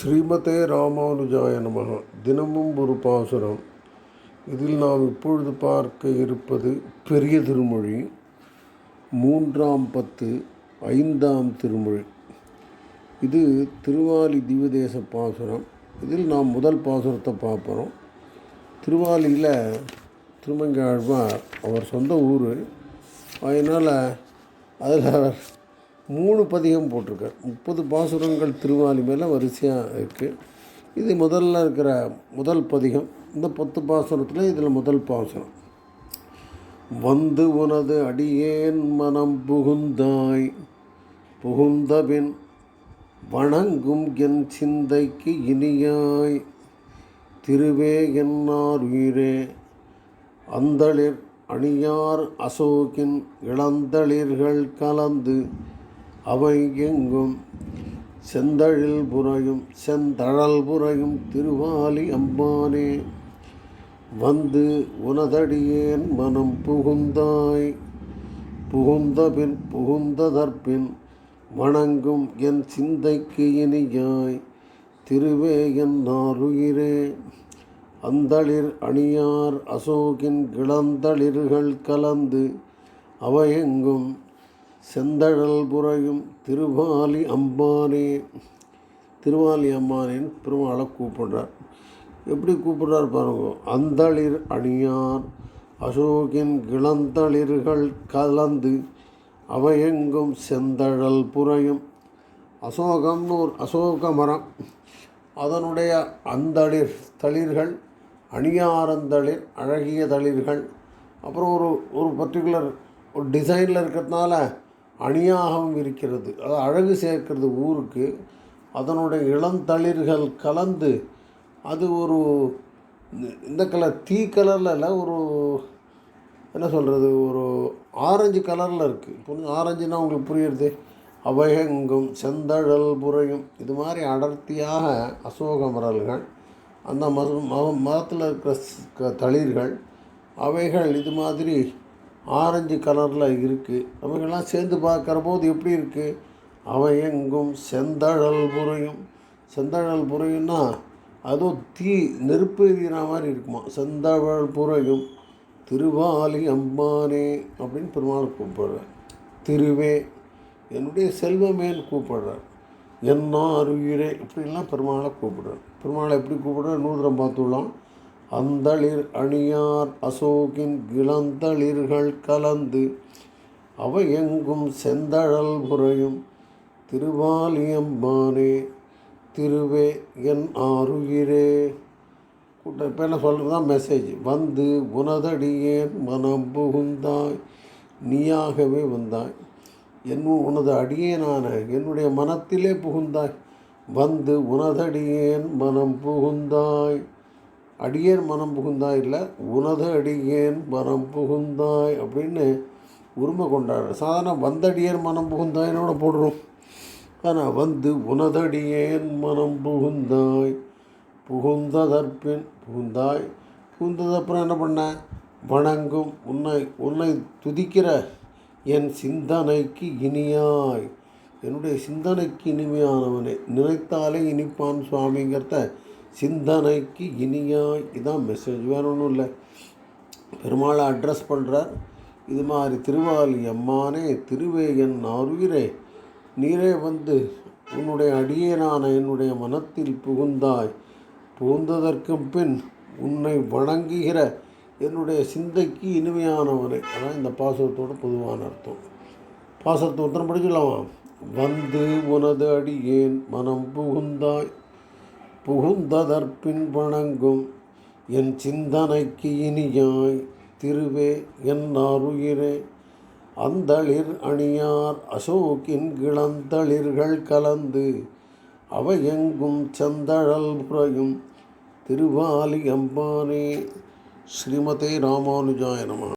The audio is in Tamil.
ஸ்ரீமதே ராமானுஜாய நமக. தினமும் ஒரு பாசுரம். இதில் நாம் இப்பொழுது பார்க்க இருப்பது பெரிய திருமொழி. மூன்றாம் பத்து ஐந்தாம் திருமொழி. இது திருவாலி திவதேச பாசுரம். இதில் நாம் முதல் பாசுரத்தை பார்ப்போம். திருவாலியில் திருமங்காழ்வார் அவர் சொந்த ஊர். அதனால் அதில் மூணு பதிகம் போட்டிருக்கார். முப்பது பாசுரங்கள் திருவாலி மேலே வரிசையாக இருக்குது இது முதல்ல இருக்கிற முதல் பதிகம். இந்த பத்து பாசுரத்தில் இதில் முதல் பாசுரம். வந்து உனது அடியேன் மனம் புகுந்தாய். புகுந்தபின் வணங்கும் என் சிந்தைக்கு இனியாய். திருவே என்னார் உயிரே. அந்தளிர் அணியார் அசோகின் இளந்தளிர்கள் கலந்து அவை எங்கும் செந்தழில் புறையும் செந்தழல் புறையும் திருவாலி அம்பானே வந்து உனதடியேன் மனம் புகுந்தாய். புகுந்தபின் புகுந்ததற்பின் வணங்கும் என் சிந்தைக்கு இனியாய். திருவே என் நாருயிரே அந்தளிர் அணியார் அசோகின் கிளந்தளிர்கள் கலந்து அவையெங்கும் செந்தழல் புறையும் திருவாலி அம்பானே. திருவாலி அம்மானின் பெருமாளை கூப்பிடுறார். எப்படி கூப்பிடுறார் பாருங்க. அந்தளிர் அணியார் அசோகின் கிளந்தளிர்கள் கலந்து அவையெங்கும் செந்தழல் புறையும் அசோகம்னு ஒரு அசோக மரம். அதனுடைய அந்தளிர் தளிர்கள் அணியாரந்தளிர் அழகிய தளிர்கள். அப்புறம் ஒரு ஒரு பர்டிகுலர் ஒரு டிசைனில் இருக்கிறதுனால அணியாகவும் இருக்கிறது. அது அழகு சேர்க்கிறது ஊருக்கு. அதனுடைய இளந்தளிர்கள் கலந்து அது ஒரு இந்த கலர் தீ கலரில் இல்லை ஒரு என்ன சொல்கிறது ஒரு ஆரஞ்சு கலரில் இருக்குது கொஞ்சம் ஆரஞ்சுன்னா உங்களுக்கு புரியுறது. அவையெங்கும் செந்தழல் புறையும் இது மாதிரி அடர்த்தியாக அசோக மரல்கள் அந்த மத மரத்தில் இருக்கிற தளிர்கள் அவைகள் இது மாதிரி ஆரஞ்சு கலரில் இருக்குது அவங்கெல்லாம் சேர்ந்து பார்க்குற போது எப்படி இருக்குது அவன் எங்கும் செந்தழல் புறையும் செந்தழல் புரையும்னா அதுவும் தீ நெருப்பு எரிகிற மாதிரி இருக்குமா? செந்தழல் புறையும் திருவாலி அம்பானே அப்படின்னு பெருமாள் கூப்பிடுறார். திருவே என்னுடைய செல்வமேன்னு கூப்பிடுறார். என்ன உயிரே இப்படிலாம் பெருமாளை கூப்பிடுறார். பெருமாளை எப்படி கூப்பிடுறார்? நூதரம் பார்த்துள்ளோம் அந்தளிர் அணியார் அசோகின் இளந்தளிர்கள் கலந்து அவையெங்கும் செந்தழல் புறையும் திருவாலியம்மானே திருவே என் ஆறுயிரே கூட்ட இப்போ என்ன சொல்கிறது தான் மெசேஜ் வந்து உனதடியேன் மனம் புகுந்தாய் நீயாகவே வந்தாய். என் உனது அடியேனான என்னுடைய மனத்திலே புகுந்தாய். வந்து உனதடியேன் மனம் புகுந்தாய். அடியேன் மனம் புகுந்தாய் இல்லை உனது அடியேன் மனம் புகுந்தாய் அப்படின்னு உரிமை கொண்டாடுற சாதாரண வந்தடியேன் மனம் புகுந்தாயினோட போடுறோம் ஆனால் வந்து உனதடியேன் மனம் புகுந்தாய் புகுந்ததற்பின் புகுந்தாய். புகுந்ததப்புறம் என்ன பண்ண? வணங்கும். உன்னை உன்னை துதிக்கிற என் சிந்தனைக்கு இனியாய். என்னுடைய சிந்தனைக்கு இனிமையானவனே. நினைத்தாலே இனிப்பான் சுவாமிங்கிறத சிந்தனைக்கு இனியாய். இதான் மெசேஜ் வேற ஒன்றும் இல்லை. பெருமாளை அட்ரஸ் பண்ணுறார் இது மாதிரி திருவாலி அம்மானே திருவேயன் ஆறுயிரே நீரே வந்து உன்னுடைய அடியேனான என்னுடைய மனத்தில் புகுந்தாய். புகுந்ததற்கும் பின் உன்னை வணங்குகிற என்னுடைய சிந்தைக்கு இனிமையானவனை. அதான் இந்த பாசத்தோட பொதுவான அர்த்தம். பாசத்தை உத்தரம் படிக்கலாமா வந்து உனது அடியேன் மனம் புகுந்தாய். புகுந்ததற்பின் வணங்கும் என் சிந்தனைக்கு இனியாய் திருவே என்னாருயிரே. அந்தளிர் அணியார் அசோக்கின் கிளந்தளிர்கள் கலந்து அவையெங்கும் செந்தழல் புறையும் திருவாலி அம்பானே. ஸ்ரீமதே ராமானுஜாய நம.